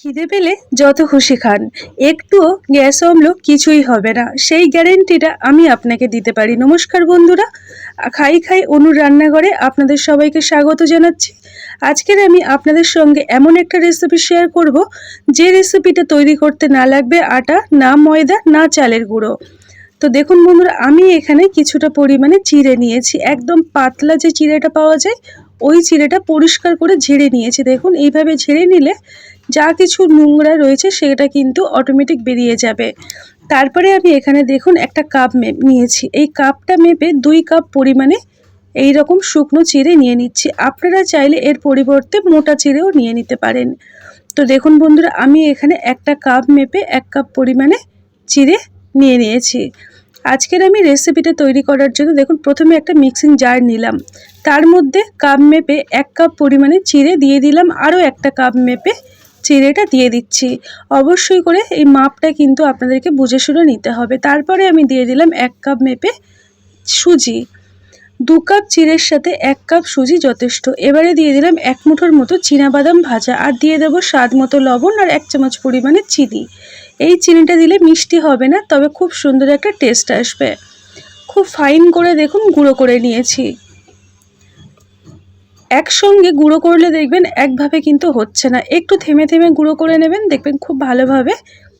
খিদে পেলে যত খুশি খান। একটুও গ্যাস অম্ল কিছুই হবে না। সেই গ্যারেন্টিটা আমি আপনাকে দিতে পারি। নমস্কার বন্ধুরা, খাই খাই অনুর রান্নাঘরে আপনাদের সবাইকে স্বাগত জানাচ্ছি। আজকের আমি আপনাদের সঙ্গে এমন একটা রেসিপি শেয়ার করব, যে রেসিপিটা তৈরি করতে না লাগবে আটা, না ময়দা, না চালের গুঁড়ো। তো দেখুন বন্ধুরা, আমি এখানে কিছুটা পরিমাণে চিড়ে নিয়েছি। একদম পাতলা যে চিড়েটা পাওয়া যায়, ওই চিড়েটা পরিষ্কার করে ঝেড়ে নিয়েছি। দেখুন, এইভাবে ঝেড়ে নিলে যা কিছু নোংরা রয়েছে সেটা কিন্তু অটোমেটিক বেরিয়ে যাবে। তারপরে আমি এখানে দেখুন একটা কাপ মেপ নিয়েছি। এই কাপটা মেপে দুই কাপ পরিমাণে এই রকম শুকনো চিড়ে নিয়ে নিচ্ছি। আপনারা চাইলে এর পরিবর্তে মোটা চিড়েও নিয়ে নিতে পারেন। তো দেখুন বন্ধুরা, আমি এখানে একটা কাপ মেপে এক কাপ পরিমাণে চিড়ে নিয়ে নিয়েছি। আজকের আমি রেসিপিটা তৈরি করার জন্য দেখুন, প্রথমে একটা মিক্সিং জার নিলাম। তার মধ্যে কাপ মেপে এক কাপ পরিমাণে চিড়ে দিয়ে দিলাম। আরও একটা কাপ মেপে চিড়েটা দিয়ে দিচ্ছি। অবশ্যই করে এই মাপটা কিন্তু আপনাদেরকে বুঝে শুনে নিতে হবে। তারপরে আমি দিয়ে দিলাম এক কাপ মেপে সুজি। দু কাপ চিড়ের সাথে এক কাপ সুজি যথেষ্ট। এবারে দিয়ে দিলাম এক মুঠোর মতো বাদাম ভাজা আর দিয়ে দেবো স্বাদ মতো লবণ আর এক চামচ পরিমাণে চিনি। এই চিনিটা দিলে মিষ্টি হবে না, তবে খুব সুন্দর একটা টেস্ট আসবে। খুব ফাইন করে দেখুন, গুঁড়ো করে নিয়েছি। একসঙ্গে গুঁড়ো করলে দেখবেন একভাবে কিন্তু হচ্ছে না। একটু থেমে থেমে গুঁড়ো করে নেবেন, দেখবেন খুব ভালোভাবে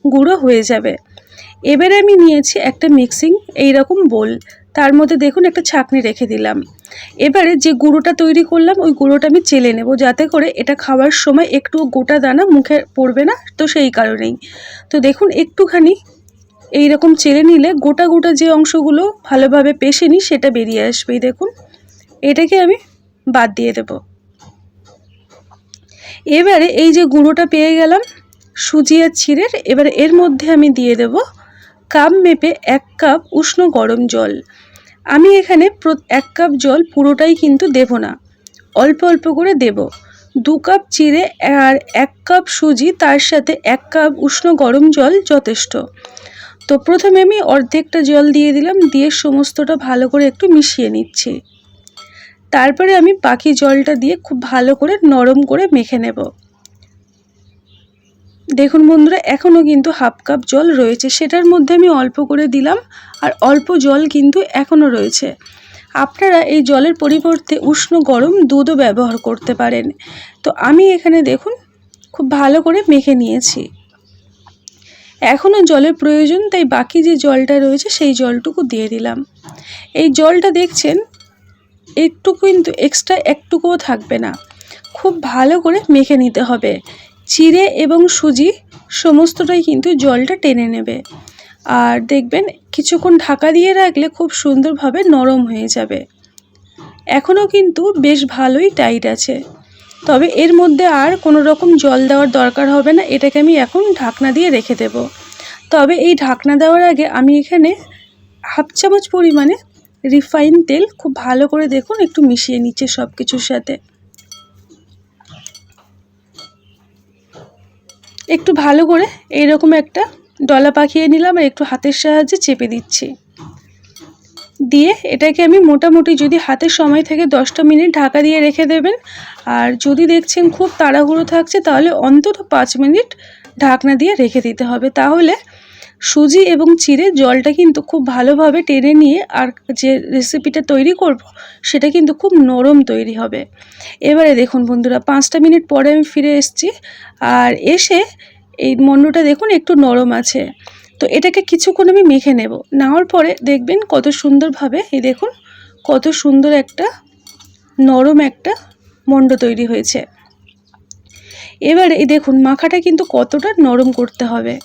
গুঁড়ো হয়ে যাবে। এবারে আমি নিয়েছি একটা মিক্সিং এই রকম বোল তার মধ্যে দেখুন একটা ছাকনি রেখে দিলাম। এবারে যে গুঁড়োটা তৈরি করলাম, ওই গুঁড়োটা আমি চেলে নেব যাতে করে এটা খাওয়ার সময় একটু গোটা দানা মুখে পড়বে না, তো সেই কারণেই। তো দেখুন একটুখানি এই রকম চেলে নিলে গোটা গোটা যে অংশগুলো ভালোভাবে পেশে নিই সেটা বেরিয়ে আসবেই। দেখুন, এটাকে আমি বাদ দিয়ে দেব। এবারে এই যে গুঁড়োটা পেয়ে গেলাম, সুজি আর চিড়ের এবারে এর মধ্যে আমি দিয়ে দেব কাপ মেপে এক কাপ উষ্ণ গরম জল। আমি এখানে এক কাপ জল পুরোটাই কিন্তু দেব না, অল্প অল্প করে দেব। দু কাপ চিড়ে আর এক কাপ সুজি, তার সাথে এক কাপ উষ্ণ গরম জল যথেষ্ট। তো প্রথমে আমি অর্ধেকটা জল দিয়ে দিলাম, দিয়ে সমস্তটা ভালো করে একটু মিশিয়ে নিচ্ছি। তারপরে আমি বাকি জলটা দিয়ে খুব ভালো করে নরম করে মেখে নেব। দেখুন বন্ধুরা, এখনও কিন্তু হাফ কাপ জল রয়েছে। সেটার মধ্যে আমি অল্প করে দিলাম আর অল্প জল কিন্তু এখনও রয়েছে। আপনারা এই জলের পরিবর্তে উষ্ণ গরম দুধও ব্যবহার করতে পারেন। তো আমি এখানে দেখুন, খুব ভালো করে মেখে নিয়েছি। এখনও জলের প্রয়োজন, তাই বাকি যে জলটা রয়েছে সেই জলটুকু দিয়ে দিলাম। এই জলটা দেখছেন একটু কিন্তু এক্সট্রা একটুকুও থাকবে না। খুব ভালো করে মেখে নিতে হবে। চিড়ে এবং সুজি সমস্তটাই কিন্তু জলটা টেনে নেবে। আর দেখবেন, কিছুক্ষণ ঢাকা দিয়ে রাখলে খুব সুন্দরভাবে নরম হয়ে যাবে। এখনও কিন্তু বেশ ভালোই টাইট আছে। তবে এর মধ্যে আর কোনো রকম জল দেওয়ার দরকার হবে না। এটাকে আমি এখন ঢাকনা দিয়ে রেখে দেব। তবে এই ঢাকনা দেওয়ার আগে আমি এখানে হাফ চামচ পরিমাণে রিফাইন তেল খুব ভালো করে দেখুন, একটু মিশিয়ে নিচ্ছে সব কিছুর সাথে। একটু ভালো করে এইরকম একটা ডলা পাকিয়ে নিলাম আর একটু হাতের সাহায্যে চেপে দিচ্ছি। দিয়ে এটাকে আমি মোটামুটি যদি হাতের সময় থেকে দশটা মিনিট ঢাকা দিয়ে রেখে দেবেন, আর যদি দেখছেন খুব তাড়াহুড়ো থাকছে, তাহলে অন্তত পাঁচ মিনিট ঢাকনা দিয়ে রেখে দিতে হবে। তাহলে সুজি এবং চিড়ে জলটা কিন্তু খুব ভালোভাবে টেনে নিয়ে আর যে রেসিপিটা তৈরি করব, সেটা কিন্তু খুব নরম তৈরি হবে। এবারে দেখুন বন্ধুরা, পাঁচটা মিনিট পরে আমি ফিরে এসেছি আর এসে এই মন্ডটা দেখুন একটু নরম আছে। তো এটাকে কিছুক্ষণ আমি মেখে নেব। নেওয়ার পরে দেখবেন কত সুন্দরভাবে, এই দেখুন, কত সুন্দর একটা নরম একটা মণ্ড তৈরি হয়েছে। এবারে এই দেখুন, মাখাটা কিন্তু কতটা নরম করতে হবে।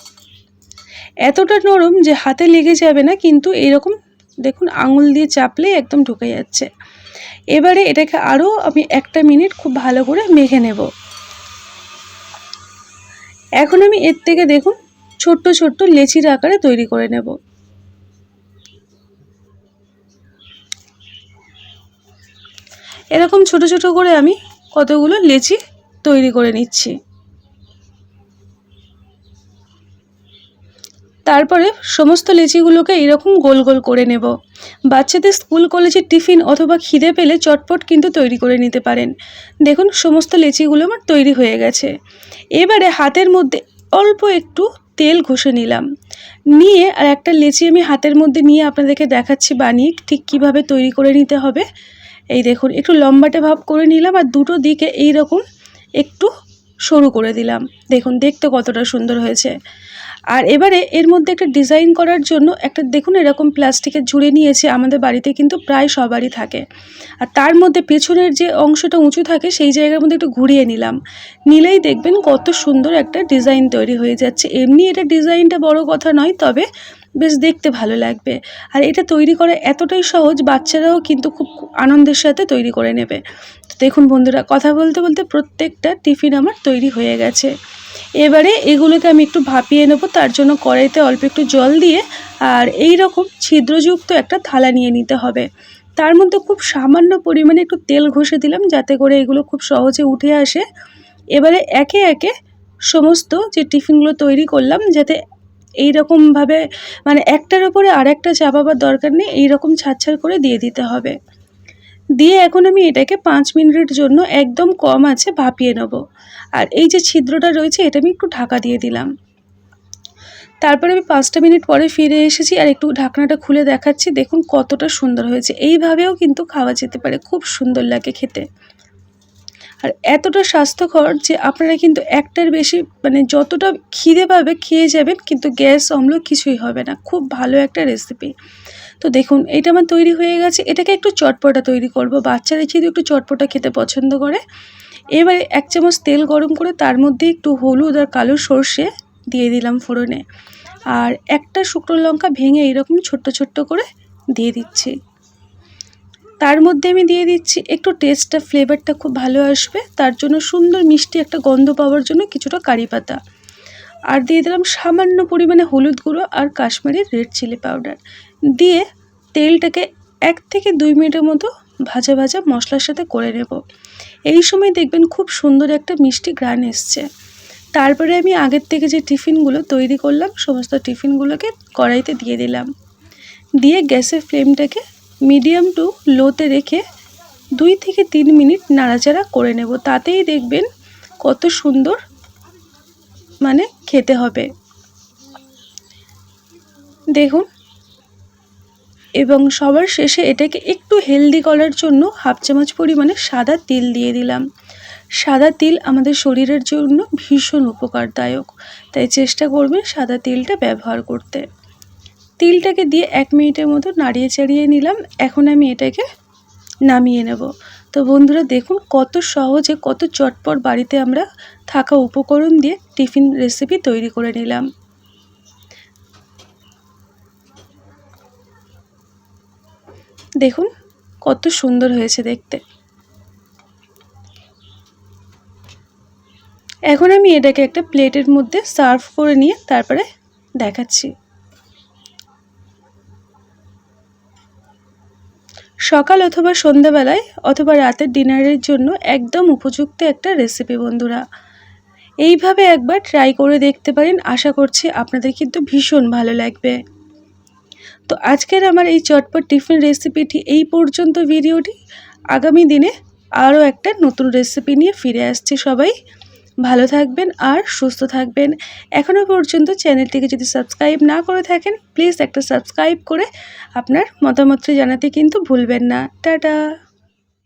এতটা নরম যে হাতে লেগে যাবে না, কিন্তু এরকম দেখুন আঙুল দিয়ে চাপলে একদম ঢুকে যাচ্ছে। এবারে এটাকে আরও আমি একটা মিনিট খুব ভালো করে মেখে নেব। এখন আমি এর থেকে দেখুন ছোট্ট ছোট্ট লেচির আকারে তৈরি করে নেব। এরকম ছোট ছোট করে আমি কতগুলো লেচি তৈরি করে নিচ্ছি। তারপরে সমস্ত লেচিগুলোকে এরকম গোল গোল করে নেব। বাচ্চাদের স্কুল কলেজের টিফিন অথবা খিদে পেলে চটপট কিন্তু তৈরি করে নিতে পারেন। দেখুন, সমস্ত লেচিগুলো আমার তৈরি হয়ে গেছে। এবারে হাতের মধ্যে অল্প একটু তেল ঘষে নিলাম। নিয়ে আর একটা লেচি আমি হাতের মধ্যে নিয়ে আপনাদেরকে দেখাচ্ছি বানিয়ে, ঠিক কীভাবে তৈরি করে নিতে হবে। এই দেখুন, একটু লম্বাটে ভাব করে নিলাম আর দুটো দিকে এই রকম একটু সরু করে দিলাম। দেখুন, দেখতে কতটা সুন্দর হয়েছে। আর এবারে এর মধ্যে একটা ডিজাইন করার জন্য একটা, দেখুন এরকম প্লাস্টিকের ঝুড়ি নিয়েছে, আমাদের বাড়িতে কিন্তু প্রায় সবারই থাকে। আর তার মধ্যে পেছনের যে অংশটা উঁচু থাকে, সেই জায়গার মধ্যে একটু ঘুরিয়ে নিলাম। নিলেই দেখবেন কত সুন্দর একটা ডিজাইন তৈরি হয়ে যাচ্ছে। এমনি এটা ডিজাইনটা বড় কথা নয়, তবে বেশ দেখতে ভালো লাগবে। আর এটা তৈরি করা এতটাই সহজ, বাচ্চারাও কিন্তু খুব আনন্দের সাথে তৈরি করে নেবে। দেখুন বন্ধুরা, কথা বলতে বলতে প্রত্যেকটা টিফিন আমার তৈরি হয়ে গেছে। এবারে এগুলোকে আমি একটু ভাপিয়ে নেব, তার জন্য কড়াইতে অল্প একটু জল দিয়ে আর এই রকম ছিদ্রযুক্ত একটা থালা নিয়ে নিতে হবে। তার মধ্যে খুব সামান্য পরিমাণে একটু তেল ঘষে দিলাম, যাতে করে এগুলো খুব সহজে উঠে আসে। এবারে একে একে সমস্ত যে টিফিনগুলো তৈরি করলাম, যাতে এই রকমভাবে মানে একটার ওপরে আর একটা চাপাবার দরকার নেই, এইরকম ছাড়ছাড় করে দিয়ে দিতে হবে। দিয়ে এখন আমি এটাকে পাঁচ মিনিটের জন্য একদম কম আছে ভাপিয়ে নেব। আর এই যে ছিদ্রটা রয়েছে, এটা আমি একটু ঢাকা দিয়ে দিলাম। তারপরে আমি পাঁচটা মিনিট পরে ফিরে এসেছি আর একটু ঢাকনাটা খুলে দেখাচ্ছি। দেখুন কতটা সুন্দর হয়েছে। এইভাবেও কিন্তু খাওয়া যেতে পারে। খুব সুন্দর লাগে খেতে। আর এতটা স্বাস্থ্যকর যে আপনারা কিন্তু একটার বেশি মানে যতটা খিদে পাবে খেয়ে যাবেন, কিন্তু গ্যাস অম্ল কিছুই হবে না। খুব ভালো একটা রেসিপি তো দেখুন এটা আমার তৈরি হয়ে গেছে। এটাকে একটু চটপটা তৈরি করব। বাচ্চারা যেহেতু একটু চটপটা খেতে পছন্দ করে, এবারে এক চামচ তেল গরম করে তার মধ্যে একটু হলুদ আর কালো সর্ষে দিয়ে দিলাম ফোড়নে। আর একটা শুকনো লঙ্কা ভেঙে এরকম ছোট্ট ছোট্ট করে দিয়ে দিচ্ছি। তার মধ্যে আমি দিয়ে দিচ্ছি, একটু টেস্টটা ফ্লেভারটা খুব ভালো আসবে। তার জন্য সুন্দর মিষ্টি একটা গন্ধ পাওয়ার জন্য কিছুটা কারি পাতা। আর দিয়ে দিলাম সামান্য পরিমাণে হলুদ গুঁড়ো আর কাশ্মীরি রেড চিলি পাউডার দিয়ে তেলটাকে এক থেকে দুই মিনিটের মতো ভাজা ভাজা মশলার সাথে করে নেব। এই সময় দেখবেন খুব সুন্দর একটা মিষ্টি গ্রান এসছে। তারপরে আমি আগের থেকে যে টিফিনগুলো তৈরি করলাম, সমস্ত টিফিনগুলোকে কড়াইতে দিয়ে দিলাম। দিয়ে গ্যাসের ফ্লেমটাকে মিডিয়াম টু লোতে রেখে দুই থেকে তিন মিনিট নাড়াচাড়া করে নেব। তাতেই দেখবেন কত সুন্দর মানে খেতে হবে। দেখুন এবং সবার শেষে এটাকে একটু হেলদি করার জন্য হাফ চামচ পরিমাণে সাদা তিল দিয়ে দিলাম। সাদা তিল আমাদের শরীরের জন্য ভীষণ উপকারদায়ক। তাই চেষ্টা করবেন সাদা তিলটা ব্যবহার করতে। তিলটাকে দিয়ে এক মিনিটের মতো নাড়িয়ে চাড়িয়ে নিলাম। এখন আমি এটাকে নামিয়ে নেব। তো বন্ধুরা দেখুন কত সহজে, কত চটপট বাড়িতে আমরা থাকা উপকরণ দিয়ে টিফিন রেসিপি তৈরি করে নিলাম। দেখুন, কত সুন্দর হয়েছে দেখতে। এখন আমি এটাকে একটা প্লেটের মধ্যে সার্ভ করে নিয়ে তারপরে দেখাচ্ছি। সকাল অথবা সন্ধ্যাবেলায় অথবা রাতের ডিনারের জন্য একদম উপযুক্ত একটা রেসিপি বন্ধুরা। এইভাবে একবার ট্রাই করে দেখতে পারেন। আশা করছি আপনাদের কিন্তু ভীষণ ভালো লাগবে। তো আজকের আমার এই চটপট টিফিন রেসিপিটি এই পর্যন্ত ভিডিওটি। আগামী দিনে আরও একটা নতুন রেসিপি নিয়ে ফিরে আসছি সবাই। ভালো থাকবেন আর সুস্থ থাকবেন। এখনও পর্যন্ত চ্যানেলটিকে যদি সাবস্ক্রাইব না করে থাকেন, প্লিজ একটা সাবস্ক্রাইব করে আপনার মতামতটি জানাতে কিন্তু ভুলবেন না। টাটা!